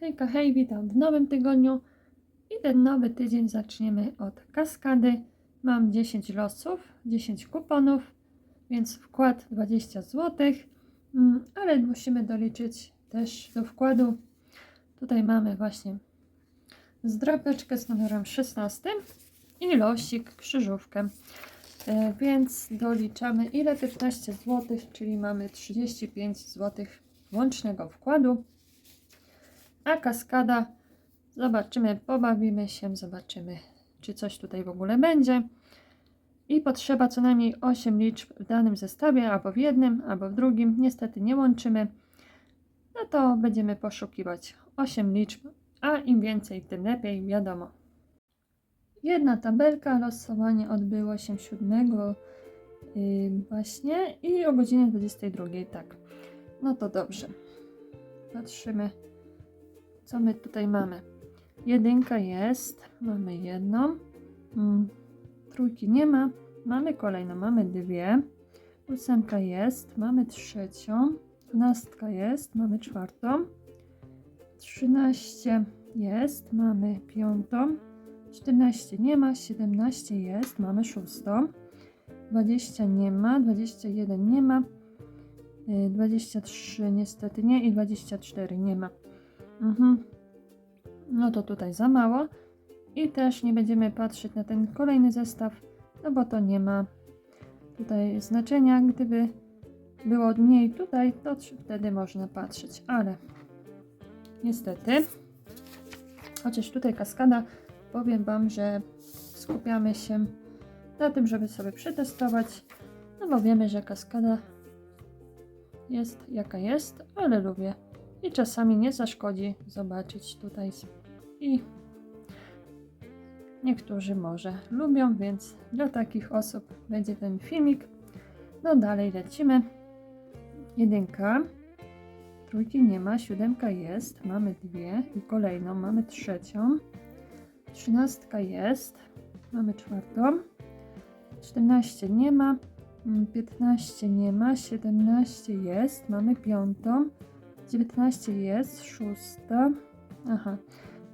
Hejka, hej, witam w nowym tygodniu i ten nowy tydzień zaczniemy od kaskady. Mam 10 losów, 10 kuponów, więc wkład 20 zł, Mm, ale musimy doliczyć też do wkładu. Tutaj mamy właśnie zdrapeczkę z numerem 16 i losik, krzyżówkę. E, Więc doliczamy ile 15 zł, czyli mamy 35 zł łącznego wkładu. A kaskada, zobaczymy, pobawimy się, zobaczymy, czy coś tutaj w ogóle będzie. I potrzeba co najmniej 8 liczb w danym zestawie, albo w jednym, albo w drugim. Niestety nie łączymy. No to będziemy poszukiwać 8 liczb, a im więcej, tym lepiej, wiadomo. Jedna tabelka, losowanie odbyło się 7 yy, właśnie i o godzinie 22, tak. No to dobrze. Patrzymy, co my tutaj mamy. Jedynka jest, mamy jedną, mm, trójki nie ma, mamy kolejną, mamy dwie, ósemka jest, mamy trzecią, dwunastka jest, mamy czwartą, trzynaście jest, mamy piątą, 14 nie ma, 17 jest, mamy szóstą, 20 nie ma, 21 nie ma, y, 23 niestety nie i 24 nie ma. Mhm. No to tutaj za mało. I też nie będziemy patrzeć na ten kolejny zestaw, no bo to nie ma tutaj znaczenia. Gdyby było mniej tutaj, to wtedy można patrzeć, ale niestety, chociaż tutaj kaskada, powiem Wam, że skupiamy się na tym, żeby sobie przetestować, no bo wiemy, że kaskada jest jaka jest, ale lubię i czasami nie zaszkodzi zobaczyć tutaj i niektórzy może lubią, więc dla takich osób będzie ten filmik. No dalej lecimy. Jedynka, trójki nie ma, siódemka jest, mamy dwie i kolejną, mamy trzecią, trzynastka jest, mamy czwartą, 14 nie ma, mm, 15 nie ma, 17 jest, mamy piątą, 19 jest, szósta. Aha,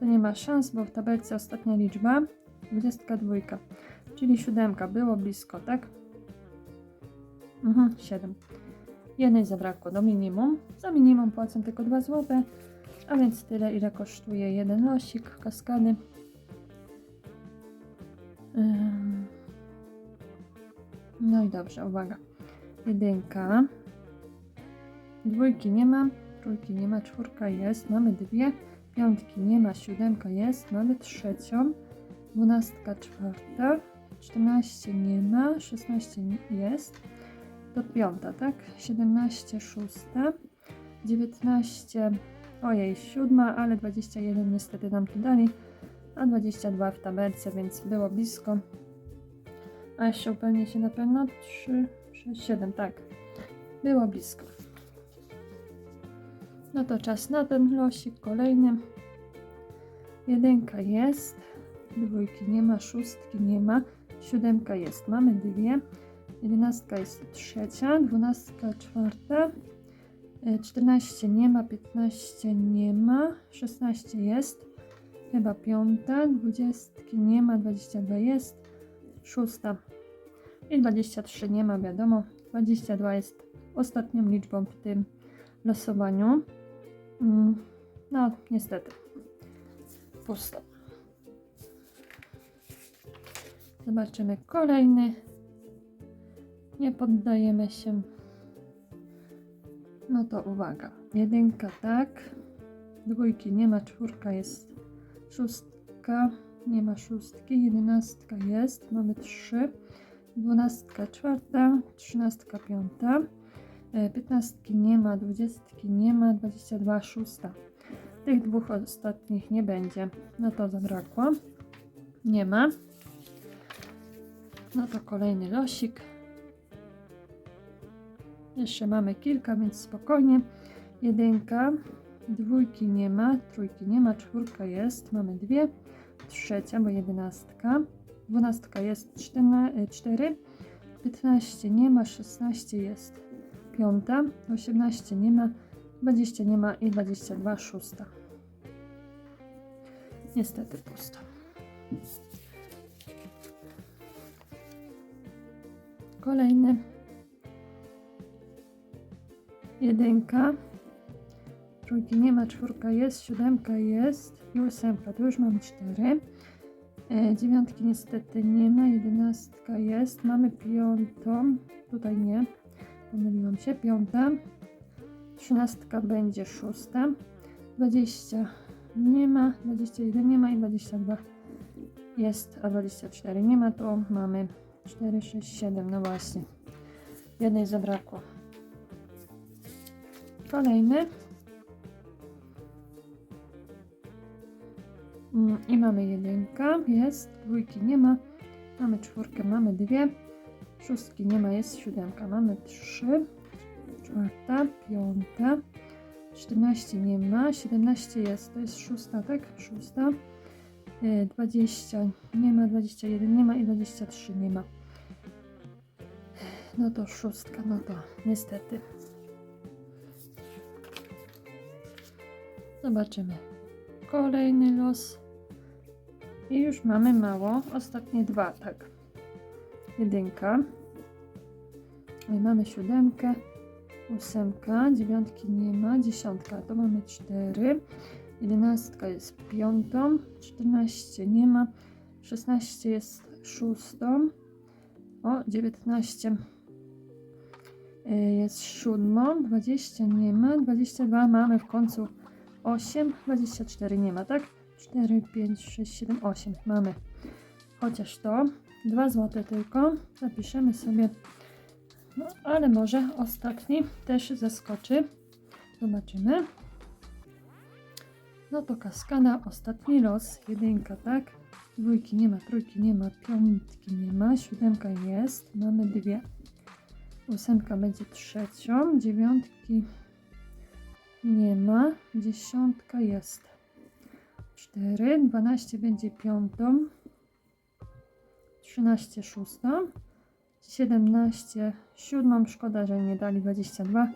to nie ma szans, bo w tabelce ostatnia liczba 22, czyli siódemka. Było blisko, tak? Mhm, 7. Jednej zabrakło do minimum. Za minimum płacę tylko 2 zł, a więc tyle, ile kosztuje jeden losik kaskady. No i dobrze, uwaga. Jedynka. Dwójki nie ma, trójki nie ma, czwórka jest, mamy dwie, piątki nie ma, siódemka jest, mamy trzecią, dwunastka, czwarta, czternaście nie ma, szesnaście jest, to piąta, tak? Siedemnaście, szósta, dziewiętnaście, ojej, siódma, ale dwadzieścia jeden niestety nam tu dali, a dwadzieścia dwa w tabelce, więc było blisko. A jeszcze upewnię się na pewno, trzy, sześć, siedem, tak. Było blisko. No to czas na ten losik kolejny. Jedynka jest, dwójki nie ma, szóstki nie ma, siódemka jest, mamy dwie, jedenastka jest trzecia, dwunastka czwarta, e, czternaście nie ma, piętnaście nie ma, szesnaście jest, chyba piąta, dwudziestki nie ma, dwadzieścia dwa jest, szósta i dwadzieścia trzy nie ma, wiadomo, dwadzieścia dwa jest ostatnią liczbą w tym losowaniu. Mm, No, niestety. Pusto. Zobaczymy kolejny. Nie poddajemy się. No to uwaga. Jedynka tak. Dwójki nie ma, czwórka jest. Szóstka. Nie ma szóstki. Jedenastka jest. Mamy trzy. Dwunastka czwarta. Trzynastka piąta. E, Piętnastki nie ma, dwudziestki nie ma, 22 szósta. Tych dwóch ostatnich nie będzie. No to zabrakło. Nie ma. No to kolejny losik. Jeszcze mamy kilka, więc spokojnie. Jedynka, dwójki nie ma, trójki nie ma, czwórka jest, mamy dwie, trzecia, bo jedenastka, dwunastka jest czterna, e, cztery, piętnaście nie ma, szesnaście jest, piąta, 18 nie ma, 20 nie ma i 22 szósta. Niestety pusto. Kolejny. Jedynka. Trójki nie ma, czwórka jest, siódemka jest i ósemka. To już mamy cztery. E, dziewiątki niestety nie ma, jedenastka jest. Mamy piątą. Tutaj nie. Pomyliłam się. Piąta. Trzynastka będzie szósta. Dwadzieścia nie ma, 21 nie ma i 22 jest, a 24 nie ma, to mamy 4, 6, 7, no właśnie. Jednej zabrakło. Kolejny. Mm, I mamy jedynka, jest, dwójki nie ma, mamy czwórkę, mamy dwie, szóstki nie ma, jest siódemka, mamy trzy, czwarta, piąta, 14 nie ma, 17 jest, to jest szósta, tak? Szósta. E, 20 nie ma, 21 nie ma i 23 nie ma. No to szóstka, no to niestety. Zobaczymy. Kolejny los. I już mamy mało. Ostatnie dwa, tak. Jedynka. Mamy siódemkę ósemka, dziewiątki nie ma, dziesiątka to mamy cztery, jedenastka jest piątą, czternaście nie ma, szesnaście jest szóstą, o, dziewiętnaście y, jest siódmą, dwadzieścia nie ma, dwadzieścia dwa mamy w końcu osiem, dwadzieścia cztery nie ma, tak? Cztery, pięć, sześć, siedem, osiem mamy. Chociaż to, dwa złote tylko, zapiszemy sobie no, ale może ostatni też zaskoczy. Zobaczymy. No to kaskada, ostatni los. Jedynka, tak? Dwójki nie ma, trójki nie ma, piątki nie ma, siódemka jest, mamy dwie. Ósemka będzie trzecią, dziewiątki nie ma, dziesiątka jest. Cztery, dwanaście będzie piątą, trzynaście szóstą, 17, siódmą, szkoda, że nie dali 22.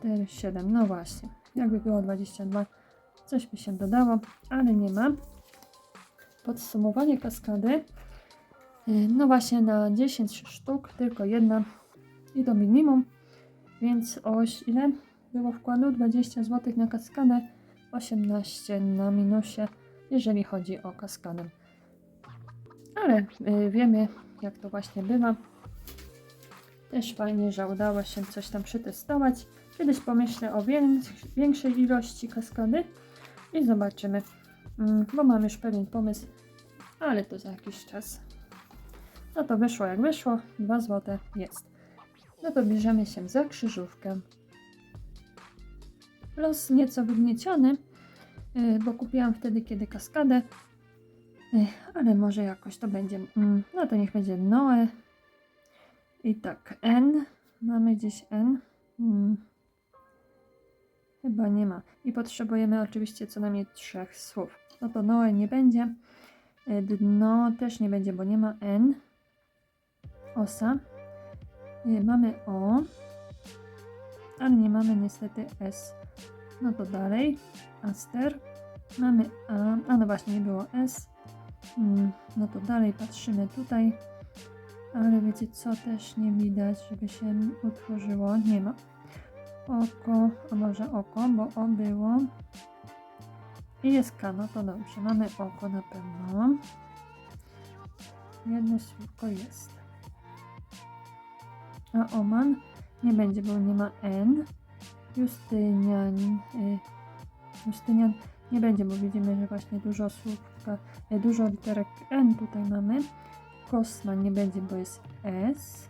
4, 7, no właśnie, jakby było 22, coś by się dodało, ale nie ma. Podsumowanie kaskady, y, no właśnie na 10 sztuk, tylko jedna i do minimum, więc oś ile było wkładu? 20 zł na kaskadę, 18 na minusie, jeżeli chodzi o kaskadę ale y, wiemy, jak to właśnie bywa. Też fajnie, że udało się coś tam przetestować. Kiedyś pomyślę o większej ilości kaskady i zobaczymy, mm, bo mam już pewien pomysł, ale to za jakiś czas. No to wyszło jak wyszło, 2 złote jest. No to bierzemy się za krzyżówkę. Los nieco wygnieciony, y, bo kupiłam wtedy, kiedy kaskadę Ech, ale może jakoś to będzie. Mm, no to niech będzie Noe. I tak, N. Mamy gdzieś N. Mm. Chyba nie ma. I potrzebujemy oczywiście co najmniej trzech słów. No to Noe nie będzie. E, dno też nie będzie, bo nie ma N. Osa. E, mamy O. Ale nie mamy niestety S. No to dalej. Aster. Mamy A. A no właśnie, nie było S. Mm, no to dalej patrzymy tutaj, ale wiecie co też nie widać, żeby się utworzyło. Nie ma. Oko, a może oko, bo o było. I jest K, no to dobrze. Mamy oko na pewno. Jedno słówko jest. A Oman nie będzie, bo nie ma N. Justynian. Y, Justynian nie będzie, bo widzimy, że właśnie dużo słówka, e, dużo literek N tutaj mamy. Kosma nie będzie, bo jest S.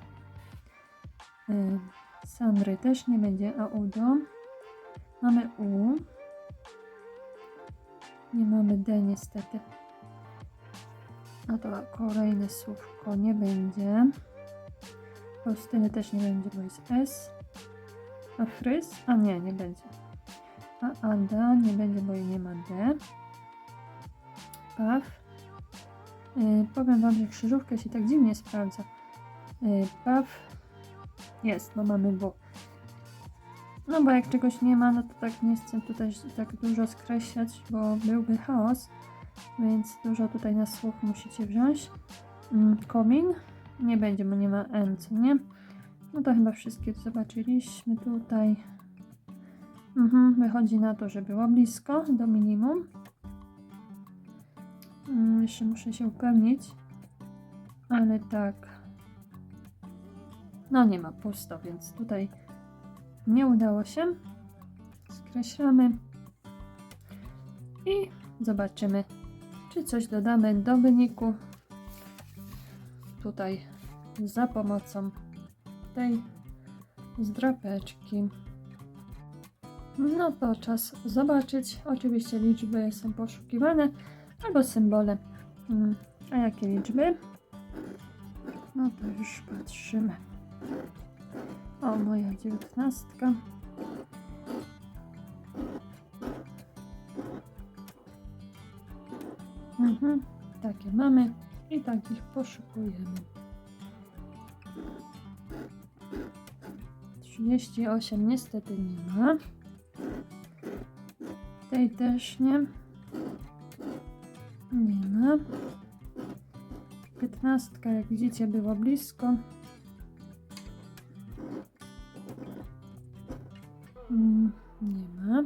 E, Sandry też nie będzie, a Udo. Mamy U. Nie mamy D niestety. A to kolejne słówko nie będzie. Faustyny też nie będzie, bo jest S. A Frys? A nie, nie będzie. A Ada nie będzie, bo jej nie ma D. Paw. Yy, powiem Wam, że krzyżówka się tak dziwnie sprawdza. Yy, Paw. Jest, bo mamy W. No bo jak czegoś nie ma, no to tak nie chcę tutaj tak dużo skreślać, bo byłby chaos. Więc dużo tutaj na słuch musicie wziąć. Mm, komin. Nie będzie, bo nie ma N, co nie? No to chyba wszystkie zobaczyliśmy tutaj. Mhm, wychodzi na to, że było blisko do minimum. Mm, jeszcze muszę się upewnić. Ale tak. No nie ma pusto, więc tutaj nie udało się. Skreślamy. I zobaczymy, czy coś dodamy do wyniku. Tutaj za pomocą tej zdrapeczki. No to czas zobaczyć. Oczywiście liczby są poszukiwane albo symbole. Mm, A jakie liczby? No to już patrzymy. O, moja dziewiętnastka. Mhm, takie mamy i takich poszukujemy. 38 niestety nie ma. Tej też nie. Nie ma. 15 jak widzicie było blisko. Mm, Nie ma.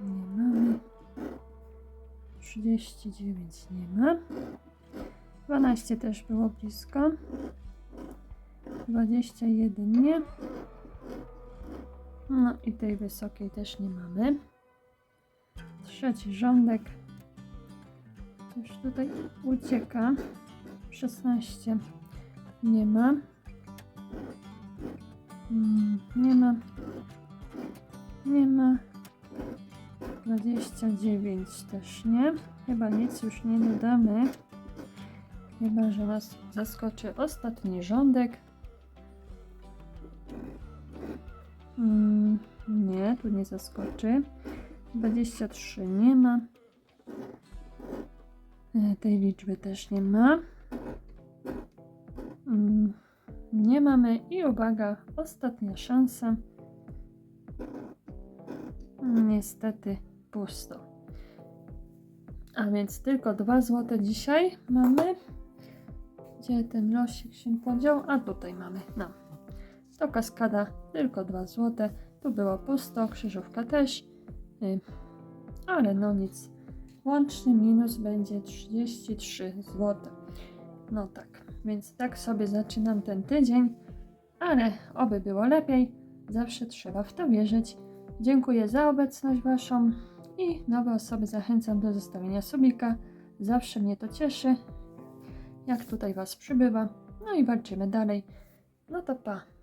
Nie mamy. 39 nie ma. 12 też było blisko. 21 nie. No i tej wysokiej też nie mamy. Trzeci rządek. Coś tutaj ucieka. 16 nie ma. Nie ma. Nie ma. 29 też nie. Chyba nic już nie dodamy. Chyba, że nas zaskoczy ostatni rządek. Mm, nie, tu nie zaskoczy. 23 nie ma. E, Tej liczby też nie ma. Mm, nie mamy i uwaga, ostatnia szansa. Niestety pusto. A więc tylko 2 złote dzisiaj mamy. Gdzie ten losik się podział? A tutaj mamy. No. To kaskada tylko 2 złote. Tu było pusto, krzyżówka też. Y, ale no nic. Łączny minus będzie 33 zł. No tak, więc tak sobie zaczynam ten tydzień, ale oby było lepiej. Zawsze trzeba w to wierzyć. Dziękuję za obecność Waszą i nowe osoby zachęcam do zostawienia subika. Zawsze mnie to cieszy, jak tutaj Was przybywa. No i walczymy dalej. No to pa.